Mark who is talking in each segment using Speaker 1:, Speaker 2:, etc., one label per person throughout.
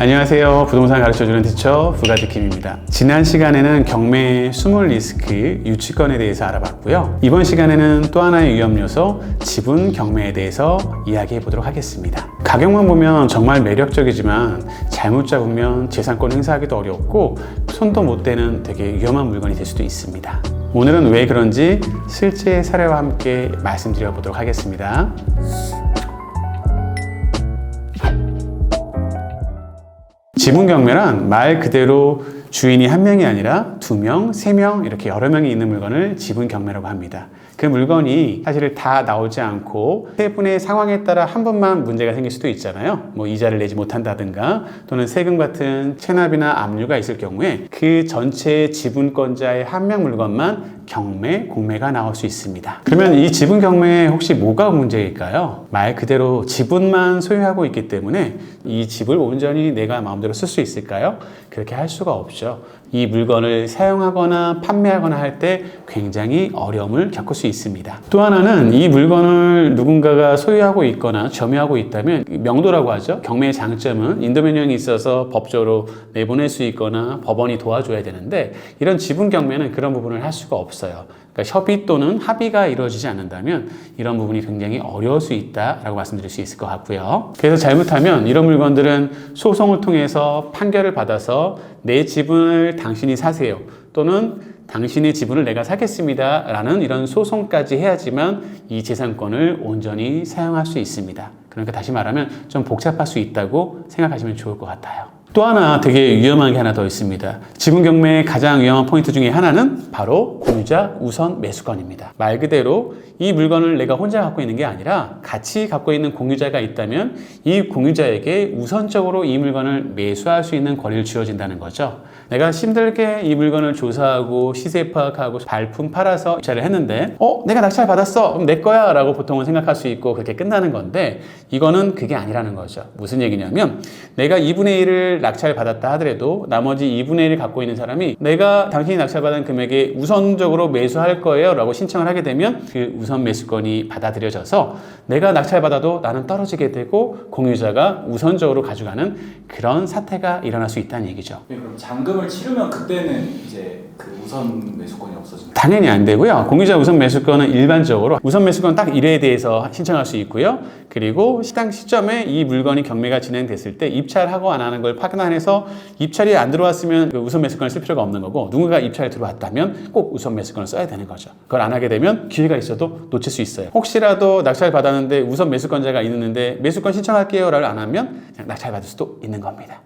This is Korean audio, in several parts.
Speaker 1: 안녕하세요. 부동산 가르쳐주는 티처 부가지 김입니다. 지난 시간에는 경매 수물 리스크 유치권에 대해서 알아봤고요. 이번 시간에는 또 하나의 위험 요소 지분 경매에 대해서 이야기해 보도록 하겠습니다. 가격만 보면 정말 매력적이지만 잘못 잡으면 재산권 행사하기도 어렵고 손도 못 대는 되게 위험한 물건이 될 수도 있습니다. 오늘은 왜 그런지 실제 사례와 함께 말씀드려 보도록 하겠습니다. 지분 경매란 말 그대로 주인이 한 명이 아니라 두 명, 세 명 이렇게 여러 명이 있는 물건을 지분 경매라고 합니다. 그 물건이 사실 다 나오지 않고 세 분의 상황에 따라 한 분만 문제가 생길 수도 있잖아요. 뭐 이자를 내지 못한다든가 또는 세금 같은 체납이나 압류가 있을 경우에 그 전체 지분권자의 한 명 물건만 경매, 공매가 나올 수 있습니다. 그러면 이 지분 경매에 혹시 뭐가 문제일까요? 말 그대로 지분만 소유하고 있기 때문에 이 집을 온전히 내가 마음대로 쓸 수 있을까요? 그렇게 할 수가 없죠. 이 물건을 사용하거나 판매하거나 할 때 굉장히 어려움을 겪을 수 있습니다. 또 하나는 이 물건을 누군가가 소유하고 있거나 점유하고 있다면 명도라고 하죠. 경매의 장점은 인도명령이 있어서 법적으로 내보낼 수 있거나 법원이 도와줘야 되는데 이런 지분 경매는 그런 부분을 할 수가 없어요. 그러니까 협의 또는 합의가 이루어지지 않는다면 이런 부분이 굉장히 어려울 수 있다라고 말씀드릴 수 있을 것 같고요. 그래서 잘못하면 이런 물건들은 소송을 통해서 판결을 받아서 내 지분을 당신이 사세요. 또는 당신의 지분을 내가 사겠습니다. 라는 이런 소송까지 해야지만 이 재산권을 온전히 사용할 수 있습니다. 그러니까 다시 말하면 좀 복잡할 수 있다고 생각하시면 좋을 것 같아요. 또 하나 되게 위험한 게 하나 더 있습니다. 지분 경매의 가장 위험한 포인트 중에 하나는 바로 공유자 우선 매수권입니다. 말 그대로 이 물건을 내가 혼자 갖고 있는 게 아니라 같이 갖고 있는 공유자가 있다면 이 공유자에게 우선적으로 이 물건을 매수할 수 있는 권리를 주어진다는 거죠. 내가 힘들게 이 물건을 조사하고 시세 파악하고 발품 팔아서 입찰을 했는데 어 내가 낙찰 받았어 그럼 내 거야 라고 보통은 생각할 수 있고 그렇게 끝나는 건데 이거는 그게 아니라는 거죠 무슨 얘기냐면 내가 2분의 1을 낙찰 받았다 하더라도 나머지 2분의 1을 갖고 있는 사람이 내가 당신이 낙찰 받은 금액에 우선적으로 매수할 거예요 라고 신청을 하게 되면 그 우선 매수권이 받아들여져서 내가 낙찰 받아도 나는 떨어지게 되고 공유자가 우선적으로 가져가는 그런 사태가 일어날 수 있다는 얘기죠
Speaker 2: 네, 그럼 잔금을 치르면 그때는 이제 그 우선 매수권이 없어집니다.
Speaker 1: 당연히 안 되고요. 공유자 우선 매수권은 일반적으로 우선 매수권 딱 1회에 대해서 신청할 수 있고요. 그리고 시당 시점에 이 물건이 경매가 진행됐을 때 입찰하고 안 하는 걸 판단해서 입찰이 안 들어왔으면 그 우선 매수권을 쓸 필요가 없는 거고 누군가 입찰이 들어왔다면 꼭 우선 매수권을 써야 되는 거죠. 그걸 안 하게 되면 기회가 있어도 놓칠 수 있어요. 혹시라도 낙찰 받았는데 우선 매수권자가 있는데 매수권 신청할게요라고 안 하면 그냥 낙찰 받을 수도 있는 겁니다.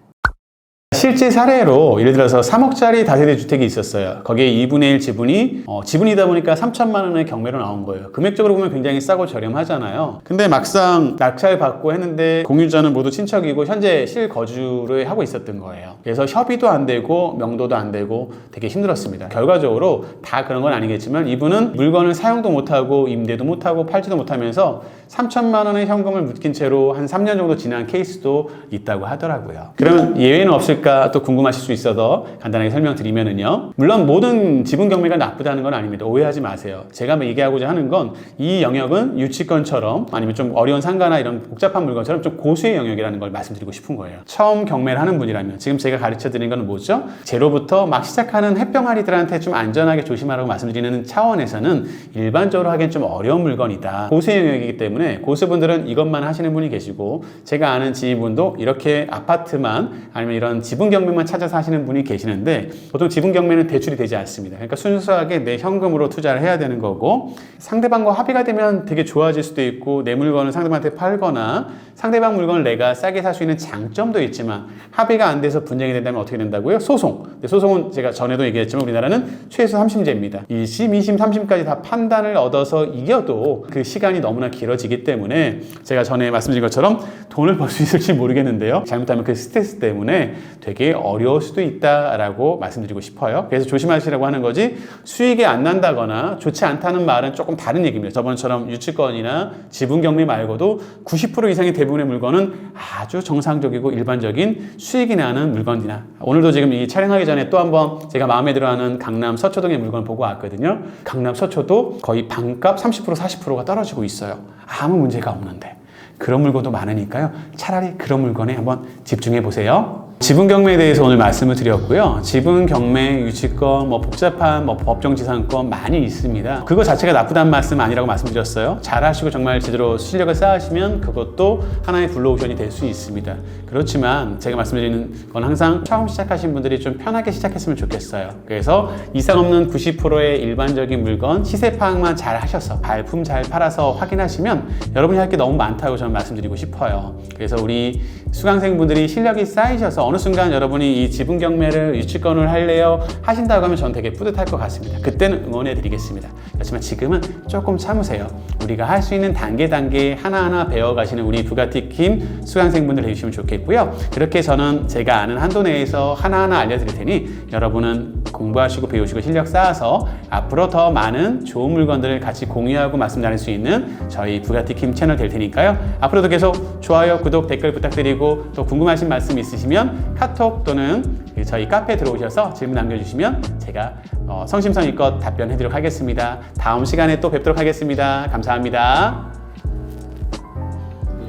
Speaker 1: 실제 사례로 예를 들어서 3억짜리 다세대 주택이 있었어요. 거기에 2분의 1 지분이 어, 지분이다 보니까 3천만 원의 경매로 나온 거예요. 금액적으로 보면 굉장히 싸고 저렴하잖아요. 근데 막상 낙찰 받고 했는데 공유자는 모두 친척이고 현재 실거주를 하고 있었던 거예요. 그래서 협의도 안 되고 명도도 안 되고 되게 힘들었습니다. 결과적으로 다 그런 건 아니겠지만 이분은 물건을 사용도 못하고 임대도 못하고 팔지도 못하면서 3천만 원의 현금을 묶인 채로 한 3년 정도 지난 케이스도 있다고 하더라고요. 그러면 예외는 없을까 또 궁금하실 수 있어서 간단하게 설명드리면은요. 물론 모든 지분 경매가 나쁘다는 건 아닙니다. 오해하지 마세요. 제가 뭐 얘기하고자 하는 건 이 영역은 유치권처럼 아니면 좀 어려운 상가나 이런 복잡한 물건처럼 좀 고수의 영역이라는 걸 말씀드리고 싶은 거예요. 처음 경매를 하는 분이라면 지금 제가 가르쳐 드린 건 뭐죠? 제로부터 막 시작하는 햇병아리들한테 좀 안전하게 조심하라고 말씀드리는 차원에서는 일반적으로 하기엔 좀 어려운 물건이다. 고수의 영역이기 때문에 고수분들은 이것만 하시는 분이 계시고 제가 아는 지인분도 이렇게 아파트만 아니면 이런 지분 경매만 찾아서 하시는 분이 계시는데 보통 지분 경매는 대출이 되지 않습니다. 그러니까 순수하게 내 현금으로 투자를 해야 되는 거고 상대방과 합의가 되면 되게 좋아질 수도 있고 내 물건을 상대방한테 팔거나 상대방 물건을 내가 싸게 살 수 있는 장점도 있지만 합의가 안 돼서 분쟁이 된다면 어떻게 된다고요? 소송. 소송은 제가 전에도 얘기했지만 우리나라는 최소 3심제입니다. 1심, 2심, 3심까지 다 판단을 얻어서 이겨도 그 시간이 너무나 길어지기 때문에 제가 전에 말씀드린 것처럼 돈을 벌 수 있을지 모르겠는데요. 잘못하면 그 스트레스 때문에 되게 어려울 수도 있다라고 말씀드리고 싶어요. 그래서 조심하시라고 하는 거지 수익이 안 난다거나 좋지 않다는 말은 조금 다른 얘기입니다. 저번처럼 유치권이나 지분 경매 말고도 90% 이상의 대부분의 물건은 아주 정상적이고 일반적인 수익이 나는 물건이나 오늘도 지금 이 촬영하기 전에 또 한번 제가 마음에 들어하는 강남 서초동의 물건을 보고 왔거든요. 강남 서초도 거의 반값 30% 40%가 떨어지고 있어요. 아무 문제가 없는데. 그런 물건도 많으니까요. 차라리 그런 물건에 한번 집중해 보세요. 지분 경매에 대해서 오늘 말씀을 드렸고요. 지분 경매 유치권, 뭐 복잡한 뭐 법정 지상권 많이 있습니다. 그거 자체가 나쁘다는 말씀 아니라고 말씀드렸어요. 잘하시고 정말 제대로 실력을 쌓으시면 그것도 하나의 블루오션이 될 수 있습니다. 그렇지만 제가 말씀드리는 건 항상 처음 시작하신 분들이 좀 편하게 시작했으면 좋겠어요. 그래서 이상 없는 90%의 일반적인 물건 시세 파악만 잘 하셔서 발품 잘 팔아서 확인하시면 여러분이 할 게 너무 많다고 저는 말씀드리고 싶어요. 그래서 우리 수강생분들이 실력이 쌓이셔서 어느 순간 여러분이 이 지분 경매를 유치권을 할래요 하신다고 하면 저는 되게 뿌듯할 것 같습니다. 그때는 응원해 드리겠습니다. 그렇지만 지금은 조금 참으세요. 우리가 할 수 있는 단계 단계 하나하나 배워가시는 우리 부가티 팀 수강생분들 해주시면 좋겠고요. 그렇게 저는 제가 아는 한도 내에서 하나하나 알려드릴 테니 여러분은 공부하시고 배우시고 실력 쌓아서 앞으로 더 많은 좋은 물건들을 같이 공유하고 말씀 나눌 수 있는 저희 부가티 팀 채널 될 테니까요. 앞으로도 계속 좋아요, 구독, 댓글 부탁드리고 또 궁금하신 말씀 있으시면 카톡 또는 저희 카페 들어오셔서 질문 남겨주시면 제가 어, 성심성의껏 답변해드리도록 하겠습니다. 다음 시간에 또 뵙도록 하겠습니다. 감사합니다.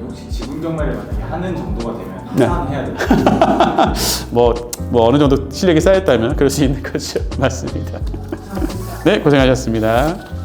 Speaker 2: 혹시 지분 경매를 만약에 하는 정도가 되면
Speaker 1: 네. 뭐, 뭐 어느 정도 실력이 쌓였다면 그럴 수 있는 거죠. 맞습니다. 네, 고생하셨습니다.